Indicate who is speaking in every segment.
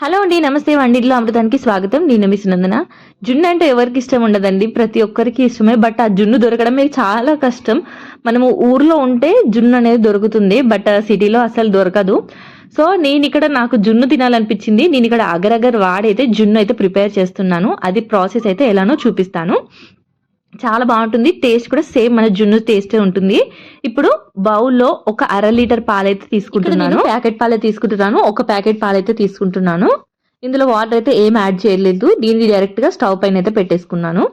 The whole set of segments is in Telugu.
Speaker 1: హలో అండి నమస్తే వండిట్లో అమృతానికి స్వాగతం. నేను మిస్ నందన జున్ను అంటే ఎవరికి ఇష్టం ఉండదండి? ప్రతి ఒక్కరికి ఇష్టమే బట్ ఆ జున్ను దొరకడమే చాలా కష్టం. మనము ఊర్లో ఉంటే జున్ను అనేది దొరుకుతుంది బట్ సిటీలో అసలు దొరకదు. సో నేను ఇక్కడ నాకు జున్ను తినాలనిపించింది. నేను ఇక్కడ అగరగర్ వాడైతే జున్ను అయితే ప్రిపేర్ చేస్తున్నాను. అది ప్రాసెస్ అయితే ఎలానో చూపిస్తాను. చాలా బాగుంటుంది. టేస్ట్ కూడా సేమ్ మన జున్ను టేస్టే ఉంటుంది. ఇప్పుడు బౌల్లో ఒక అర లీటర్ పాలైతే తీసుకుంటున్నాను. ప్యాకెట్ పాలే తీసుకుంటున్నాను. ఒక ప్యాకెట్ పాలైతే తీసుకుంటున్నాను. ఇందులో వాటర్ అయితే ఏం యాడ్ చేయలేదు. దీన్ని డైరెక్ట్గా స్టవ్ పైన అయితే పెట్టేసుకున్నాను.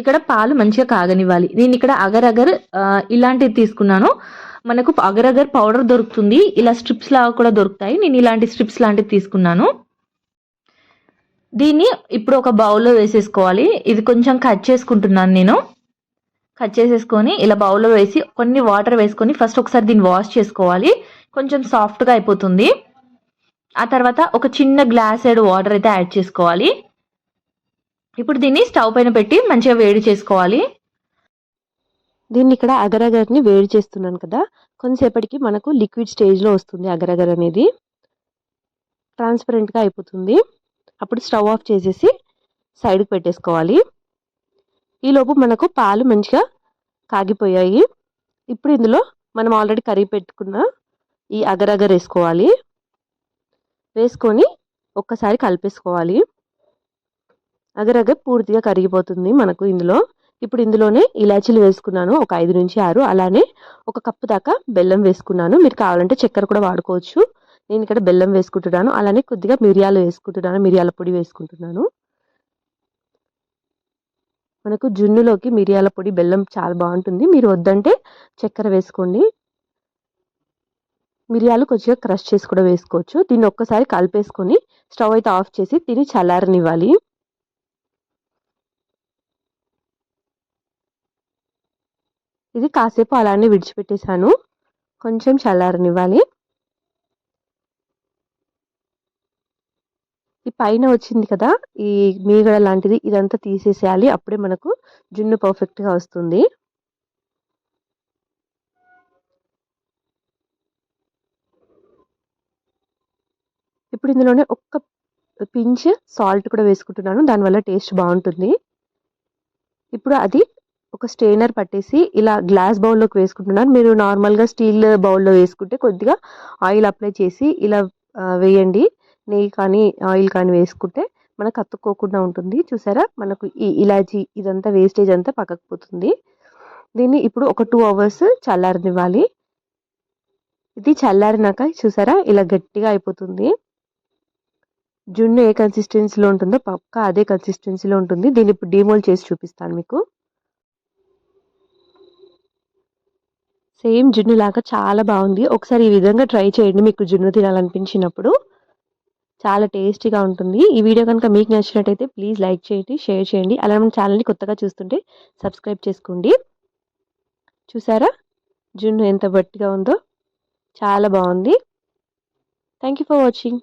Speaker 1: ఇక్కడ పాలు మంచిగా కాగనివ్వాలి. నేను ఇక్కడ అగర్ అగర్ ఇలాంటివి తీసుకున్నాను. మనకు అగర్ అగర్ పౌడర్ దొరుకుతుంది. ఇలా స్ట్రిప్స్ లాగా కూడా దొరుకుతాయి. నేను ఇలాంటి స్ట్రిప్స్ లాంటివి తీసుకున్నాను. దీన్ని ఇప్పుడు ఒక బౌల్లో వేసేసుకోవాలి. ఇది కొంచెం కట్ చేసుకుంటున్నాను నేను. కట్ చేసేసుకొని ఇలా బౌల్లో వేసి కొన్ని వాటర్ వేసుకొని ఫస్ట్ ఒకసారి దీన్ని వాష్ చేసుకోవాలి. కొంచెం సాఫ్ట్గా అయిపోతుంది. ఆ తర్వాత ఒక చిన్న గ్లాస్ సైడ్ వాటర్ అయితే యాడ్ చేసుకోవాలి. ఇప్పుడు దీన్ని స్టవ్ పైన పెట్టి మంచిగా వేడి చేసుకోవాలి.
Speaker 2: దీన్ని ఇక్కడ అగరగర్ని వేడి చేస్తున్నాను కదా. కొంతసేపటికి మనకు లిక్విడ్ స్టేజ్లో వస్తుంది అగరగర్ అనేది ట్రాన్స్పరెంట్గా అయిపోతుంది. అప్పుడు స్టవ్ ఆఫ్ చేసేసి సైడ్కి పెట్టేసుకోవాలి. ఈలోపు మనకు పాలు మంచిగా కాగిపోయాయి. ఇప్పుడు ఇందులో మనం ఆల్రెడీ కరిగి పెట్టుకున్న ఈ అగరగర్ వేసుకోవాలి. వేసుకొని ఒక్కసారి కలిపేసుకోవాలి. అగరగర్ పూర్తిగా కరిగిపోతుంది మనకు ఇందులో. ఇప్పుడు ఇందులోనే ఇలాచీలు వేసుకున్నాను ఒక ఐదు నుంచి ఆరు. అలానే ఒక కప్పు దాకా బెల్లం వేసుకున్నాను. మీరు కావాలంటే చక్కెర కూడా వాడుకోవచ్చు. నేను ఇక్కడ బెల్లం వేసుకుంటున్నాను. అలానే కొద్దిగా మిరియాలు వేసుకుంటున్నాను. మిరియాల పొడి వేసుకుంటున్నాను. మనకు జున్నులోకి మిరియాల పొడి బెల్లం చాలా బాగుంటుంది. మీరు వద్దంటే చక్కెర వేసుకోండి. మిరియాలు కొద్దిగా క్రష్ చేసి కూడా వేసుకోవచ్చు. దీన్ని ఒక్కసారి కలిపేసుకొని స్టవ్ అయితే ఆఫ్ చేసి తిని చల్లారనివ్వాలి. ఇది కాసేపు అలానే విడిచిపెట్టేశాను. కొంచెం చల్లారనివ్వాలి. ఈ పైన వచ్చింది కదా ఈ మీగడ లాంటిది ఇదంతా తీసేసేయాలి. అప్పుడే మనకు జున్ను పర్ఫెక్ట్గా వస్తుంది. ఇప్పుడు ఇందులోనే ఒక్క పించ్ సాల్ట్ కూడా వేసుకుంటున్నాను. దానివల్ల టేస్ట్ బాగుంటుంది. ఇప్పుడు అది ఒక స్టెయినర్ పట్టేసి ఇలా గ్లాస్ బౌల్లోకి వేసుకుంటున్నాను. మీరు నార్మల్గా స్టీల్ బౌల్లో వేసుకుంటే కొద్దిగా ఆయిల్ అప్లై చేసి ఇలా వేయండి. నెయ్యి కానీ ఆయిల్ కానీ వేసుకుంటే మనకు అతుక్కోకుండా ఉంటుంది. చూసారా? మనకు ఈ ఇలాచి ఇదంతా వేస్టేజ్ అంతా పక్కకు పోతుంది. దీన్ని ఇప్పుడు ఒక టూ అవర్స్ చల్లారనివ్వాలి. ఇది చల్లారినాక చూసారా? ఇలా గట్టిగా అయిపోతుంది. జున్ను ఏ కన్సిస్టెన్సీలో ఉంటుందో పక్కా అదే కన్సిస్టెన్సీలో ఉంటుంది. దీన్ని ఇప్పుడు డిమోల్ చేసి చూపిస్తాను మీకు. సేమ్ జున్ను లాగా చాలా బాగుంది. ఒకసారి ఈ విధంగా ట్రై చేయండి. మీకు జున్ను తినాలనిపించినప్పుడు. చాలా టేస్టీగా ఉంటుంది. ఈ వీడియో కనుక మీకు నచ్చినట్టయితే ప్లీజ్ లైక్ చేయండి షేర్ చేయండి. అలా మన ఛానల్ని కొత్తగా చూస్తుంటే సబ్స్క్రైబ్ చేసుకోండి. చూసారా? జున్ను ఎంత బట్టిగా ఉందో. చాలా బాగుంది. Thank you for watching